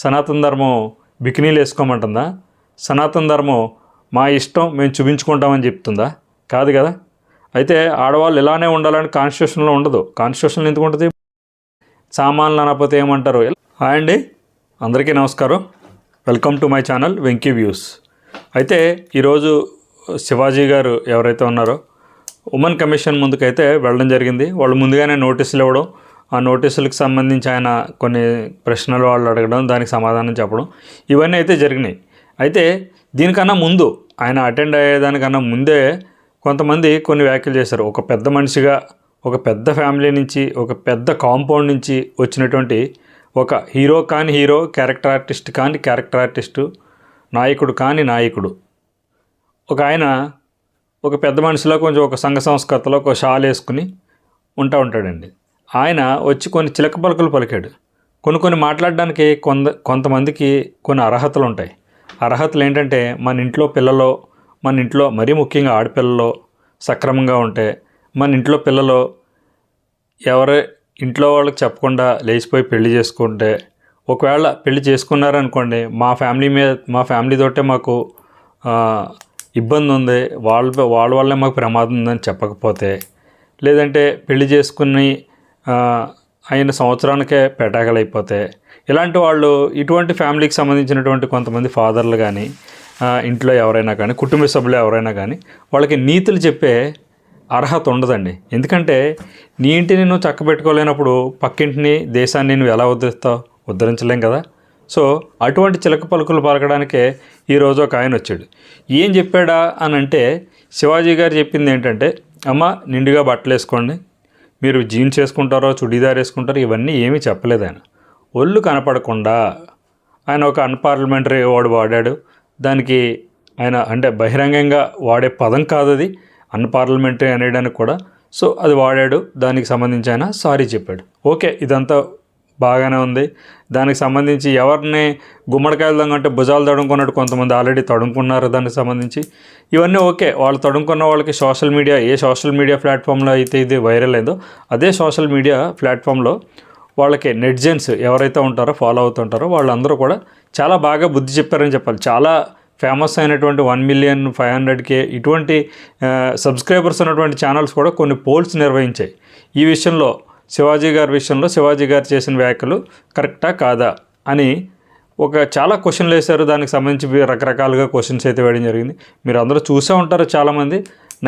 సనాతన ధర్మం బికినీలు వేసుకోమంటుందా? సనాతన ధర్మం మా ఇష్టం మేము చూపించుకుంటామని చెప్తుందా? కాదు కదా? అయితే ఆడవాళ్ళు ఇలానే ఉండాలని కాన్స్టిట్యూషన్లో ఉండదు. కాన్స్టిట్యూషన్లో ఎందుకు ఉంటుంది? సామాన్లు అనకపోతే ఏమంటారు? హాయ్ అండి. అందరికీ నమస్కారం. Welcome to my channel Venky views. అయితే ఈరోజు శివాజీ గారు ఎవరైతే ఉన్నారో ఉమెన్ కమిషన్ ముందుకైతే వెళ్ళడం జరిగింది. వాళ్ళు ముందుగానే నోటీసులు ఇవ్వడం ఆ నోటీసులకు సంబంధించి ఆయన కొన్ని ప్రశ్నలు వాళ్ళు అడగడం దానికి సమాధానం చెప్పడం ఇవన్నీ అయితే జరిగినాయి. అయితే దీనికన్నా ముందు ఆయన అటెండ్ అయ్యేదానికన్నా ముందే కొంతమంది కొన్ని వ్యాఖ్యలు చేశారు. ఒక పెద్ద మనిషిగా ఒక పెద్ద ఫ్యామిలీ నుంచి ఒక పెద్ద కాంపౌండ్ నుంచి వచ్చినటువంటి ఒక హీరో కాని హీరో క్యారెక్టర్ ఆర్టిస్ట్ కాని క్యారెక్టర్ ఆర్టిస్టు నాయకుడు కాని నాయకుడు. ఒక ఆయన ఒక పెద్ద మనిషిలో కొంచెం ఒక సంఘ సంస్కృతలో ఒక షాల్ వేసుకుని ఉంటా ఉంటాడండి. ఆయన వచ్చి కొన్ని చిలక పలుకులు పలికాడు. కొన్ని కొన్ని మాట్లాడడానికి కొంత కొంతమందికి కొన్ని అర్హతలు ఉంటాయి. అర్హతలు ఏంటంటే మన ఇంట్లో పిల్లలో మన ఇంట్లో మరీ ముఖ్యంగా ఆడపిల్లలో సక్రమంగా ఉంటే మన ఇంట్లో పిల్లలు ఎవరి ఇంట్లో వాళ్ళకి చెప్పకుండా లేచిపోయి పెళ్ళి చేసుకుంటే ఒకవేళ పెళ్ళి చేసుకున్నారనుకోండి మా ఫ్యామిలీ మీద మా ఫ్యామిలీ తోటే మాకు ఇబ్బంది ఉంది. వాళ్ళ వాళ్ళ వల్లే మాకు ప్రమాదం ఉందని చెప్పకపోతే లేదంటే పెళ్ళి చేసుకుని ఆయన అయిన సంవత్సరానికే పెటాకలైపోతే ఇలాంటి వాళ్ళు ఇటువంటి ఫ్యామిలీకి సంబంధించినటువంటి కొంతమంది ఫాదర్లు కానీ ఇంట్లో ఎవరైనా కానీ కుటుంబ సభ్యులు ఎవరైనా కానీ వాళ్ళకి నీతులు చెప్పే అర్హత ఉండదండి. ఎందుకంటే నీ ఇంటిని నువ్వు చక్కబెట్టుకోలేనప్పుడు పక్కింటిని దేశాన్ని నువ్వు ఎలా ఉద్ధరిస్తావు? ఉద్ధరించలేం కదా. సో అటువంటి చిలక పలుకులు పలకడానికే ఈరోజు ఒక ఆయన వచ్చాడు. ఏం చెప్పాడా అని అంటే శివాజీ గారు చెప్పింది ఏంటంటే అమ్మ నిండుగా బట్టలు వేసుకోండి మీరు జీన్స్ వేసుకుంటారో చుడీదార్ వేసుకుంటారో ఇవన్నీ ఏమీ చెప్పలేదు ఆయన. ఒళ్ళు కనపడకుండా ఆయన ఒక అన్పార్లమెంటరీ వాడు వాడాడు. దానికి ఆయన అంటే బహిరంగంగా వాడే పదం కాదు అది. అన్పార్లమెంటరీ అనేయడానికి కూడా. సో అది వాడాడు. దానికి సంబంధించి ఆయన సారీ చెప్పాడు. ఓకే ఇదంతా బాగానే ఉంది. దానికి సంబంధించి ఎవరిని గుమ్మడికాయలు అంటే భుజాలు తడుముకున్నట్టు కొంతమంది ఆల్రెడీ తడుముకున్నారు దానికి సంబంధించి. ఇవన్నీ ఓకే వాళ్ళు తడుముకున్న వాళ్ళకి సోషల్ మీడియా ఏ సోషల్ మీడియా ప్లాట్ఫామ్లో అయితే ఇది వైరల్ అయిందో అదే సోషల్ మీడియా ప్లాట్ఫామ్లో వాళ్ళకి నెట్జెన్స్ ఎవరైతే ఉంటారో ఫాలో అవుతుంటారో వాళ్ళందరూ కూడా చాలా బాగా బుద్ధి చెప్పారని చెప్పాలి. చాలా ఫేమస్ అయినటువంటి వన్ మిలియన్ ఫైవ్ హండ్రెడ్కే ఇటువంటి సబ్స్క్రైబర్స్ ఉన్నటువంటి ఛానల్స్ కూడా కొన్ని పోల్స్ నిర్వహించాయి. ఈ విషయంలో శివాజీ గారి విషయంలో శివాజీ గారు చేసిన వ్యాఖ్యలు కరెక్టా కాదా అని ఒక చాలా క్వశ్చన్లు వేశారు. దానికి సంబంధించి రకరకాలుగా క్వశ్చన్స్ అయితే వేయడం జరిగింది. మీరు అందరూ చూసే ఉంటారు చాలామంది.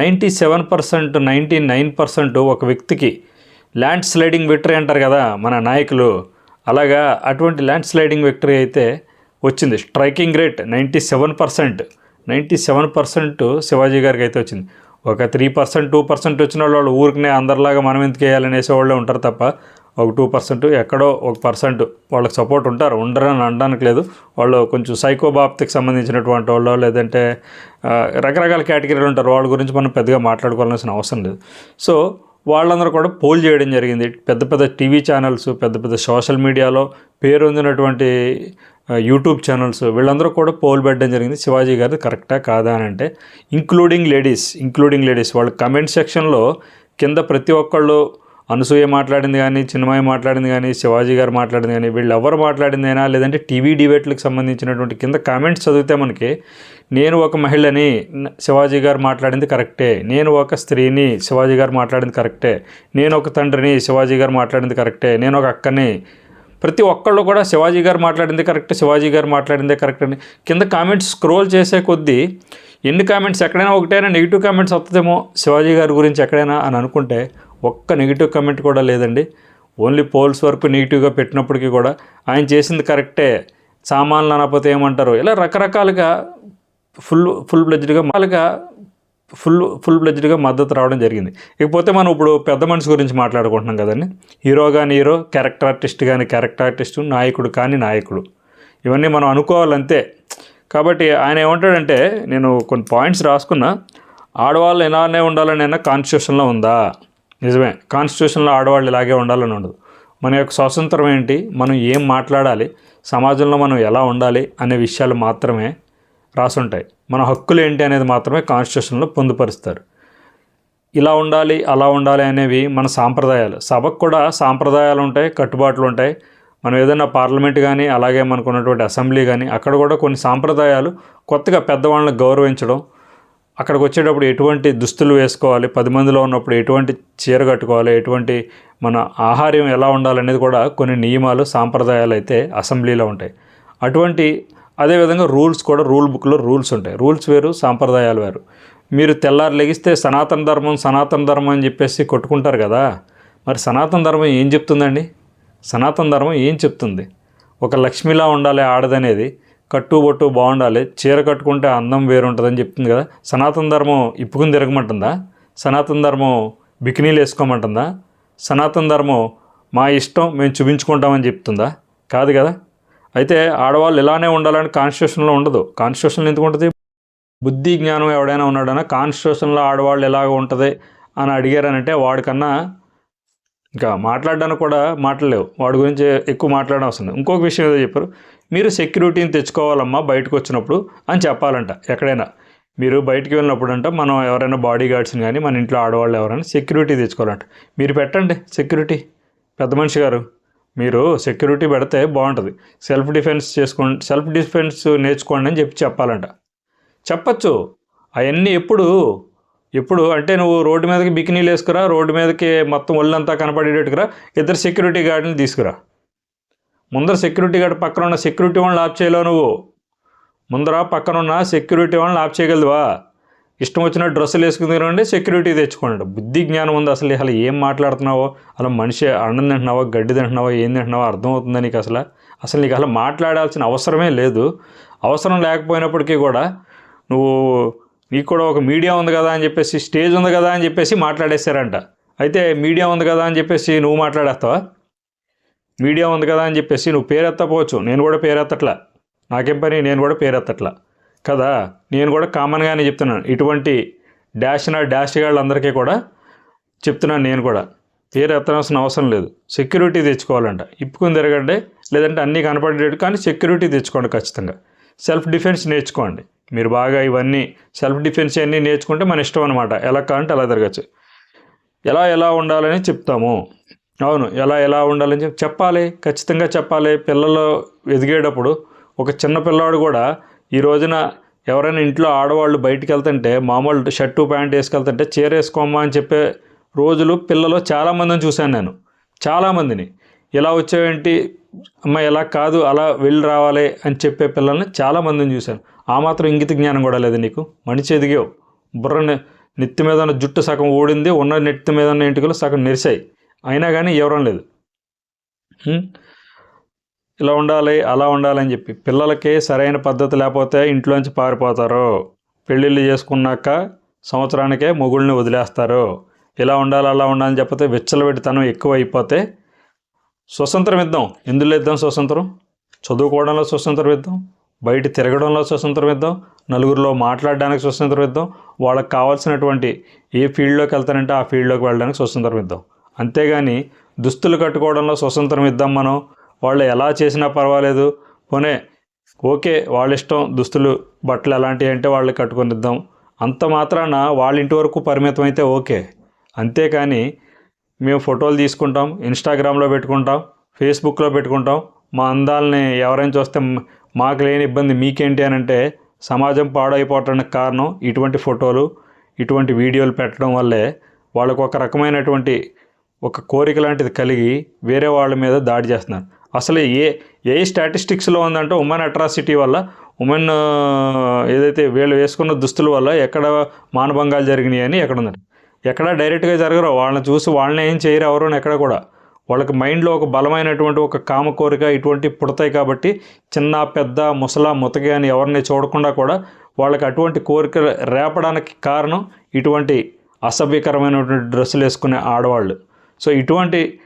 Ninety seven percent ninety nine percent ఒక వ్యక్తికి ల్యాండ్ స్లైడింగ్ విక్టరీ అంటారు కదా మన నాయకులు. అలాగా అటువంటి ల్యాండ్ స్లైడింగ్ విక్టరీ అయితే వచ్చింది. Striking rate ninety seven percent ninety seven percent Shivaji గారికి అయితే వచ్చింది. ఒక త్రీ పర్సెంట్ టూ పర్సెంట్ వచ్చిన వాళ్ళు వాళ్ళు ఊరికనే అందరిలాగా మనం ఎందుకు వేయాలనేసే వాళ్ళే ఉంటారు తప్ప ఒక టూ పర్సెంట్ ఎక్కడో ఒక పర్సెంట్ వాళ్ళకి సపోర్ట్ ఉంటారు ఉండరని అనడానికి లేదు. వాళ్ళు కొంచెం సైకోబాప్తికి సంబంధించినటువంటి వాళ్ళు లేదంటే రకరకాల కేటగిరీలు ఉంటారు. వాళ్ళ గురించి మనం పెద్దగా మాట్లాడుకోవాల్సిన అవసరం లేదు. సో వాళ్ళందరూ కూడా పోల్ చేయడం జరిగింది. పెద్ద పెద్ద టీవీ ఛానల్స్ పెద్ద పెద్ద సోషల్ మీడియాలో పేరొందినటువంటి యూట్యూబ్ ఛానల్స్ వీళ్ళందరూ కూడా పోల్ పెట్టడం జరిగింది. శివాజీ గారిది కరెక్టా కాదా అని అంటే ఇంక్లూడింగ్ లేడీస్ ఇంక్లూడింగ్ లేడీస్ వాళ్ళ కమెంట్ సెక్షన్లో కింద ప్రతి ఒక్కళ్ళు అనసూయ మాట్లాడింది కానీ చిన్నమాయ మాట్లాడింది కానీ శివాజీ గారు మాట్లాడింది కానీ వీళ్ళు ఎవరు మాట్లాడిందైనా లేదంటే టీవీ డిబేట్లకు సంబంధించినటువంటి కింద కామెంట్స్ చదివితే మనకి నేను ఒక మహిళని శివాజీ గారు మాట్లాడింది కరెక్టే నేను ఒక స్త్రీని శివాజీ గారు మాట్లాడింది కరెక్టే నేను ఒక తండ్రిని శివాజీ గారు మాట్లాడింది కరెక్టే నేను ఒక అక్కని ప్రతి ఒక్కళ్ళు కూడా శివాజీ గారు మాట్లాడింది కరెక్ట్ శివాజీ గారు మాట్లాడిందే కరెక్ట్ అని. కింద కామెంట్స్ స్క్రోల్ చేసే కొద్దీ ఎన్ని కామెంట్స్ ఎక్కడైనా ఒకటైనా నెగిటివ్ కామెంట్స్ వస్తుందేమో శివాజీ గారి గురించి ఎక్కడైనా అని అనుకుంటే ఒక్క నెగిటివ్ కామెంట్ కూడా లేదండి. ఓన్లీ పోల్స్ వరకు నెగిటివ్గా పెట్టినప్పటికీ కూడా ఆయన చేసింది కరెక్టే. సామాన్లు అనకపోతే ఏమంటారు? ఇలా రకరకాలుగా ఫుల్ ఫుల్ బ్లెడ్జ్డ్గా మాలుగా ఫుల్ ఫుల్ బ్లెడ్జ్డ్గా మద్దతు రావడం జరిగింది. ఇకపోతే మనం ఇప్పుడు పెద్ద మనిషి గురించి మాట్లాడుకుంటున్నాం కదండి. హీరో కానీ హీరో క్యారెక్టర్ ఆర్టిస్ట్ కానీ క్యారెక్టర్ ఆర్టిస్ట్ నాయకుడు కానీ నాయకుడు. ఇవన్నీ మనం అనుకోవాలంతే. కాబట్టి ఆయన ఏమంటాడంటే నేను కొన్ని పాయింట్స్ రాసుకున్నా ఆడవాళ్ళు ఇలానే ఉండాలని అయినా కాన్స్టిట్యూషన్లో ఉందా? నిజమే. కాన్స్టిట్యూషన్లో ఆడవాళ్ళు ఇలాగే ఉండాలని ఉండదు. మన యొక్క స్వాతంత్రం ఏంటి? మనం ఏం మాట్లాడాలి? సమాజంలో మనం ఎలా ఉండాలి? అనే విషయాలు మాత్రమే రాసుంటాయి. మన హక్కులు ఏంటి అనేది మాత్రమే కాన్స్టిట్యూషన్లో పొందుపరుస్తారు. ఇలా ఉండాలి అలా ఉండాలి అనేవి మన సాంప్రదాయాలు. సభకు కూడా సాంప్రదాయాలు ఉంటాయి కట్టుబాట్లు ఉంటాయి. మనం ఏదైనా పార్లమెంట్ కానీ అలాగే మనకు ఉన్నటువంటి అసెంబ్లీ కానీ అక్కడ కూడా కొన్ని సాంప్రదాయాలు కొత్తగా పెద్దవాళ్ళని గౌరవించడం అక్కడికి వచ్చేటప్పుడు ఎటువంటి దుస్తులు వేసుకోవాలి పది మందిలో ఉన్నప్పుడు ఎటువంటి చీర కట్టుకోవాలి ఎటువంటి మన ఆహార్యం ఎలా ఉండాలనేది కూడా కొన్ని నియమాలు సాంప్రదాయాలు అయితే అసెంబ్లీలో ఉంటాయి. అటువంటి అదేవిధంగా రూల్స్ కూడా రూల్ బుక్లో రూల్స్ ఉంటాయి. రూల్స్ వేరు సాంప్రదాయాలు వేరు. మీరు తెల్లారు లెగిస్తే సనాతన ధర్మం సనాతన ధర్మం అని చెప్పేసి కొట్టుకుంటారు కదా. మరి సనాతన ధర్మం ఏం చెప్తుందండి? సనాతన ధర్మం ఏం చెప్తుంది? ఒక లక్ష్మిలా ఉండాలి ఆడదనేది కట్టు బొట్టు బాగుండాలి చీర కట్టుకుంటే అందం వేరుంటుందని చెప్తుంది కదా. సనాతన ధర్మం ఇప్పుకుని తిరగమంటుందా? సనాతన ధర్మం బికినీలు వేసుకోమంటుందా? సనాతన ధర్మం మా ఇష్టం మేము చూపించుకుంటామని చెప్తుందా? కాదు కదా. అయితే ఆడవాళ్ళు ఇలానే ఉండాలని కాన్స్టిట్యూషన్లో ఉండదు. కాన్స్టిట్యూషన్లో ఎందుకు ఉంటుంది? బుద్ధి జ్ఞానం ఎవడైనా ఉన్నాడన్నా కాన్స్టిట్యూషన్లో ఆడవాళ్ళు ఎలాగ ఉంటుంది అని అడిగారనంటే వాడికన్నా ఇంకా మాట్లాడడానికి కూడా మాట్లాడలేవు వాడి గురించి ఎక్కువ మాట్లాడడం అవసరం ఇంకొక విషయం ఏదో చెప్పారు. మీరు సెక్యూరిటీని తెచ్చుకోవాలమ్మా బయటకు వచ్చినప్పుడు అని చెప్పాలంట ఎక్కడైనా. మీరు బయటికి వెళ్ళినప్పుడు అంట మనం ఎవరైనా బాడీ గార్డ్స్ని కానీ మన ఇంట్లో ఆడవాళ్ళు ఎవరైనా సెక్యూరిటీ తెచ్చుకోవాలంట. మీరు పెట్టండి సెక్యూరిటీ పెద్ద మనిషి గారు. మీరు సెక్యూరిటీ పెడితే బాగుంటుంది. సెల్ఫ్ డిఫెన్స్ చేసుకోండి సెల్ఫ్ డిఫెన్స్ నేర్చుకోండి అని చెప్పి చెప్పాలంట. చెప్పచ్చు. అవన్నీ ఎప్పుడు ఎప్పుడు అంటే నువ్వు రోడ్డు మీదకి బికినీలు వేసుకురా రోడ్డు మీదకి మొత్తం ఒళ్ళంతా కనపడేటట్టుకురా ఇద్దరు సెక్యూరిటీ గార్డుని తీసుకురా. ముందర సెక్యూరిటీ గార్డ్ పక్కన ఉన్న సెక్యూరిటీ వాళ్ళని ఆఫ్ చేయలేవు నువ్వు. ముందర పక్కన ఉన్న సెక్యూరిటీ వాళ్ళని ఆఫ్ చేయగలదువా? ఇష్టం వచ్చిన డ్రెస్సులు వేసుకుని సెక్యూరిటీ తెచ్చుకోండి బుద్ధి జ్ఞానం ఉంది అసలు అసలు ఏం మాట్లాడుతున్నావో అలా మనిషి అన్నం తింటున్నావా గడ్డి తింటున్నావా ఏం తింటున్నావో అర్థమవుతుందా నీకు అసలు? అసలు నీకు అసలు మాట్లాడాల్సిన అవసరమే లేదు. అవసరం లేకపోయినప్పటికీ కూడా నువ్వు నీకు కూడా ఒక మీడియా ఉంది కదా అని చెప్పేసి స్టేజ్ ఉంది కదా అని చెప్పేసి మాట్లాడేశారంట. అయితే మీడియా ఉంది కదా అని చెప్పేసి నువ్వు మాట్లాడేస్తావా? మీడియా ఉంది కదా అని చెప్పేసి నువ్వు పేరెత్తపోవచ్చు. నేను కూడా పేరెత్తట్లా. నాకేం పని? నేను కూడా పేరెత్తట్లా. కదా? నేను కూడా కామన్గానే చెప్తున్నాను. ఇటువంటి డాష్ నా డాష్ వాళ్ళందరికీ కూడా చెప్తున్నాను నేను కూడా. పేరు ఎత్తనవసిన అవసరం లేదు. సెక్యూరిటీ తెచ్చుకోవాలంట. ఇప్పుకుని తిరగండి. లేదంటే అన్నీ కనపడేటట్టు కానీ సెక్యూరిటీ తెచ్చుకోండి ఖచ్చితంగా. సెల్ఫ్ డిఫెన్స్ నేర్చుకోండి. మీరు బాగా ఇవన్నీ సెల్ఫ్ డిఫెన్స్ అన్నీ నేర్చుకుంటే మన ఇష్టం అనమాట ఎలా కావాలంటే అలా తిరగచ్చు. ఎలా ఎలా ఉండాలని చెప్తాము. అవును. ఎలా ఎలా ఉండాలని చెప్పి చెప్పాలి. ఖచ్చితంగా చెప్పాలి. పిల్లలు ఎదిగేటప్పుడు ఒక చిన్న పిల్లవాడు కూడా ఈ రోజున ఎవరైనా ఇంట్లో ఆడవాళ్ళు బయటికి వెళ్తుంటే మామూలు షర్టు ప్యాంట్ వేసుకెళ్తుంటే చీర వేసుకోమ్మా అని చెప్పే రోజులు పిల్లలు చాలామందిని చూశాను నేను. చాలామందిని. ఇలా వచ్చేవేంటి? అమ్మ ఇలా కాదు అలా వెళ్ళి రావాలి అని చెప్పే పిల్లల్ని చాలామందిని చూశాను. ఆ మాత్రం ఇంగిత జ్ఞానం కూడా లేదు నీకు. మనిషి ఎదిగావు. బుర్ర నెత్తి మీద ఉన్న జుట్టు సగం ఊడింది ఉన్న నెత్తి మీద ఉన్న ఇంటికలు సగం నెరిశాయి. అయినా కానీ ఎవరం లేదు. ఇలా ఉండాలి అలా ఉండాలని చెప్పి. పిల్లలకి సరైన పద్ధతి లేకపోతే ఇంట్లోంచి పారిపోతారు. పెళ్ళిళ్ళు చేసుకున్నాక సంవత్సరానికే మొగుళ్ళని వదిలేస్తారు. ఇలా ఉండాలి అలా ఉండాలని చెప్పితే విచ్చలవిడితనం ఎక్కువ అయిపోతే స్వతంత్రం ఇద్దాం. ఎందులో ఇద్దాం స్వతంత్రం? చదువుకోవడంలో స్వతంత్రం ఇద్దాం. బయట తిరగడంలో స్వతంత్రం ఇద్దాం. నలుగురిలో మాట్లాడడానికి స్వతంత్రం ఇద్దాం. వాళ్ళకి కావాల్సినటువంటి ఏ ఫీల్డ్లోకి వెళ్తారంటే ఆ ఫీల్డ్లోకి వెళ్ళడానికి స్వతంత్రం ఇద్దాం. అంతేగాని దుస్తులు కట్టుకోవడంలో స్వతంత్రం ఇద్దాం మనం. వాళ్ళు ఎలా చేసినా పర్వాలేదు. పోనే ఓకే వాళ్ళ ఇష్టం దుస్తులు బట్టలు ఎలాంటివి అంటే వాళ్ళు కట్టుకొని ఇద్దాం అంత మాత్రాన వాళ్ళ ఇంటి వరకు పరిమితం అయితే ఓకే. అంతేకాని మేము ఫోటోలు తీసుకుంటాం ఇన్స్టాగ్రామ్లో పెట్టుకుంటాం ఫేస్బుక్లో పెట్టుకుంటాం. మా అందాలని ఎవరైనా చూస్తే మాకు లేని ఇబ్బంది మీకేంటి అని అంటే సమాజం పాడైపోవటానికి కారణం ఇటువంటి ఫోటోలు ఇటువంటి వీడియోలు పెట్టడం వల్లే వాళ్ళకు ఒక రకమైనటువంటి ఒక కోరిక లాంటిది కలిగి వేరే వాళ్ళ మీద దాడి చేస్తున్నారు. అసలు ఏ ఏ స్టాటిస్టిక్స్లో ఉందంటే ఉమెన్ అట్రాసిటీ వల్ల ఉమెన్ ఏదైతే వీళ్ళు వేసుకున్న దుస్తుల వల్ల ఎక్కడ మానభంగాలు జరిగినాయి అని ఎక్కడ ఉందండి? ఎక్కడ డైరెక్ట్గా జరగరు వాళ్ళని చూసి వాళ్ళని ఏం చేయరు ఎవరు ఎక్కడ కూడా. వాళ్ళకి మైండ్లో ఒక బలమైనటువంటి ఒక కామ కోరిక ఇటువంటి పుడతాయి కాబట్టి చిన్న పెద్ద ముసలా ముతక అని ఎవరిని చూడకుండా కూడా వాళ్ళకి అటువంటి కోరిక రేపడానికి కారణం ఇటువంటి అసభ్యకరమైనటువంటి డ్రెస్సులు వేసుకునే ఆడవాళ్ళు. సో ఇటువంటి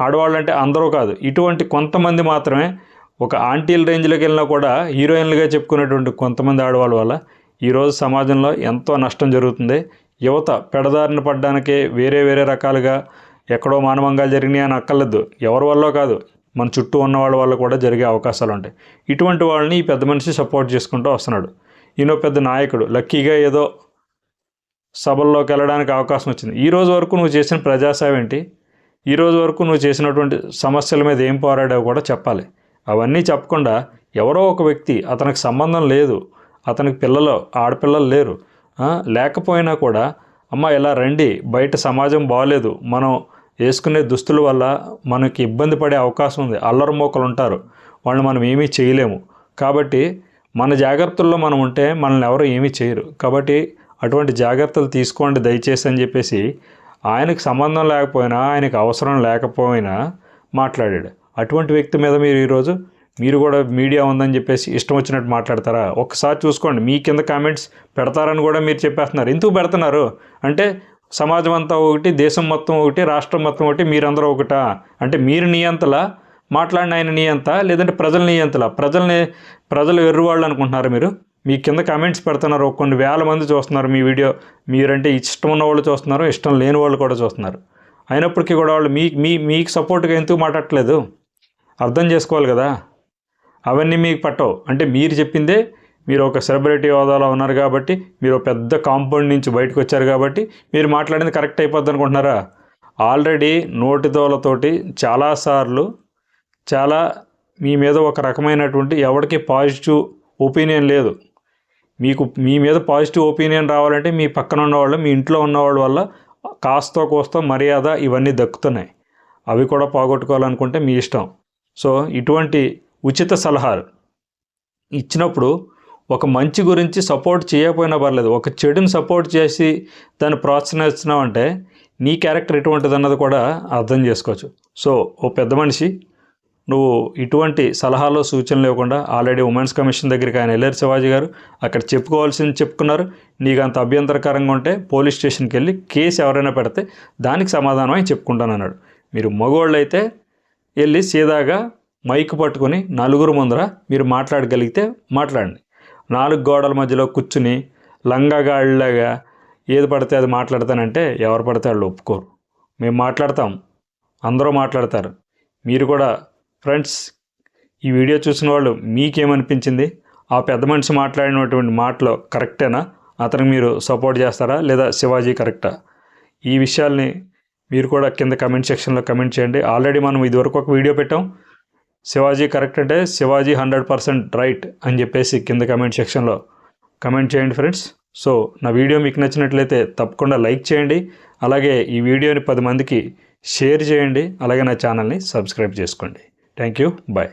ఆడవాళ్ళు అంటే అందరూ కాదు. ఇటువంటి కొంతమంది మాత్రమే ఒక ఆంటీల రేంజ్లోకి వెళ్ళినా కూడా హీరోయిన్లుగా చెప్పుకునేటువంటి కొంతమంది ఆడవాళ్ళ వల్ల ఈరోజు సమాజంలో ఎంతో నష్టం జరుగుతుంది. యువత పెడదారిన పడ్డానికి వేరే వేరే రకాలుగా ఎక్కడో మానవంగాలు జరిగినాయి అని అక్కర్లేదు. ఎవరి వల్ల కాదు. మన చుట్టూ ఉన్న వాళ్ళ వల్ల కూడా జరిగే అవకాశాలు ఉంటాయి. ఇటువంటి వాళ్ళని ఈ పెద్ద మనిషి సపోర్ట్ చేసుకుంటూ వస్తున్నాడు. ఈయన పెద్ద నాయకుడు. లక్కీగా ఏదో సభల్లోకి వెళ్ళడానికి అవకాశం వచ్చింది. ఈ రోజు వరకు నువ్వు చేసిన ప్రజాసేవ ఏంటి? ఈ రోజు వరకు నువ్వు చేసినటువంటి సమస్యల మీద ఏం పోరాడావు కూడా చెప్పాలి. అవన్నీ చెప్పకుండా ఎవరో ఒక వ్యక్తి అతనికి సంబంధం లేదు అతనికి పిల్లలు ఆడపిల్లలు లేరు లేకపోయినా కూడా అమ్మ ఇలా రండి బయట సమాజం బాగాలేదు మనం వేసుకునే దుస్తుల వల్ల మనకి ఇబ్బంది పడే అవకాశం ఉంది అల్లరి మోకలు ఉంటారు వాళ్ళు మనం ఏమీ చేయలేము. కాబట్టి మన జాగ్రత్తల్లో మనం ఉంటే మనల్ని ఎవరు ఏమీ చేయరు. కాబట్టి అటువంటి జాగ్రత్తలు తీసుకోండి దయచేసి అని చెప్పేసి ఆయనకు సంబంధం లేకపోయినా ఆయనకు అవసరం లేకపోయినా మాట్లాడాడు. అటువంటి వ్యక్తి మీద మీరు ఈరోజు మీరు కూడా మీడియా ఉందని చెప్పేసి ఇష్టం వచ్చినట్టు మాట్లాడతారా? ఒక్కసారి చూసుకోండి. మీ కింద కామెంట్స్ పెడతారని కూడా మీరు చెప్పేస్తున్నారు. ఎందుకు పెడుతున్నారు? అంటే సమాజం అంతా ఒకటి దేశం మొత్తం ఒకటి రాష్ట్రం మొత్తం ఒకటి మీరందరూ ఒకటా. అంటే మీరు నియంతలా మాట్లాడిన ఆయన నియంత లేదంటే ప్రజల నియంతలా? ప్రజల్ని ప్రజలు ఎర్రువాళ్ళు అనుకుంటున్నారు మీరు? మీ కింద కామెంట్స్ పెడుతున్నారు. కొన్ని వేల మంది చూస్తున్నారు మీ వీడియో. మీరంటే ఇష్టం ఉన్న వాళ్ళు చూస్తున్నారు ఇష్టం లేని వాళ్ళు కూడా చూస్తున్నారు. అయినప్పటికీ కూడా వాళ్ళు మీ మీ మీకు సపోర్ట్గా ఎందుకు మాట్లాడట్లేదు? అర్థం చేసుకోవాలి కదా. అవన్నీ మీకు పట్టవు. అంటే మీరు చెప్పిందే మీరు ఒక సెలబ్రిటీ హోదాలో ఉన్నారు కాబట్టి మీరు పెద్ద కాంపౌండ్ నుంచి బయటకు వచ్చారు కాబట్టి మీరు మాట్లాడింది కరెక్ట్ అయిపోద్ది అనుకుంటున్నారా? ఆల్రెడీ నోటిదోలతోటి చాలాసార్లు చాలా మీ మీద ఒక రకమైనటువంటి ఎవరికి పాజిటివ్ ఒపీనియన్ లేదు. మీకు మీ మీద పాజిటివ్ ఒపీనియన్ రావాలంటే మీ పక్కన ఉన్నవాళ్ళు మీ ఇంట్లో ఉన్నవాళ్ళ వల్ల కాస్తో కోస్తో మర్యాద ఇవన్నీ దక్కుతున్నాయి. అవి కూడా పోగొట్టుకోవాలనుకుంటే మీ ఇష్టం. సో ఇటువంటి ఉచిత సలహాలు. ఇచ్చినప్పుడు ఒక మంచి గురించి సపోర్ట్ చేయకపోయినా పర్లేదు ఒక చెడుని సపోర్ట్ చేసి దాన్ని ప్రోత్సహిస్తున్నావు అంటే నీ క్యారెక్టర్ ఎటువంటిది అన్నది కూడా అర్థం చేసుకోవచ్చు. సో ఓ పెద్ద మనిషి నువ్వు ఇటువంటి సలహాలు సూచనలు లేకుండా ఆల్రెడీ ఉమెన్స్ కమిషన్ దగ్గరికి ఆయన వెళ్ళారు శివాజీ గారు. అక్కడ చెప్పుకోవాల్సింది చెప్పుకున్నారు. నీకు అంత అభ్యంతరకరంగా ఉంటే పోలీస్ స్టేషన్కి వెళ్ళి కేసు ఎవరైనా పెడితే దానికి సమాధానం అని చెప్పుకుంటాను అన్నాడు. మీరు మగవాళ్ళు అయితే వెళ్ళి సీదాగా మైక్ పట్టుకొని నలుగురు ముందర మీరు మాట్లాడగలిగితే మాట్లాడండి. నాలుగు గోడల మధ్యలో కూర్చుని లంగాగాళ్ళలాగా ఏది పడితే అది మాట్లాడతానంటే ఎవరు పడితే వాళ్ళు ఒప్పుకోరు. మేము మాట్లాడతాం. అందరూ మాట్లాడతారు. మీరు కూడా ఫ్రెండ్స్ ఈ వీడియో చూసిన వాళ్ళు మీకేమనిపించింది? ఆ పెద్ద మనిషి మాట్లాడినటువంటి మాటలో కరెక్టేనా? అతనికి మీరు సపోర్ట్ చేస్తారా? లేదా శివాజీ కరెక్టా? ఈ విషయాల్ని మీరు కూడా కింద కమెంట్ సెక్షన్లో కమెంట్ చేయండి. ఆల్రెడీ మనం ఇదివరకు ఒక వీడియో పెట్టాం. శివాజీ కరెక్ట్ అంటే శివాజీ హండ్రెడ్ పర్సెంట్ రైట్ అని చెప్పేసి కింద కమెంట్ సెక్షన్లో కమెంట్ చేయండి ఫ్రెండ్స్. సో నా వీడియో మీకు నచ్చినట్లయితే తప్పకుండా లైక్ చేయండి. అలాగే ఈ వీడియోని పది మందికి షేర్ చేయండి. అలాగే నా ఛానల్ని సబ్స్క్రైబ్ చేసుకోండి. Thank you. Bye.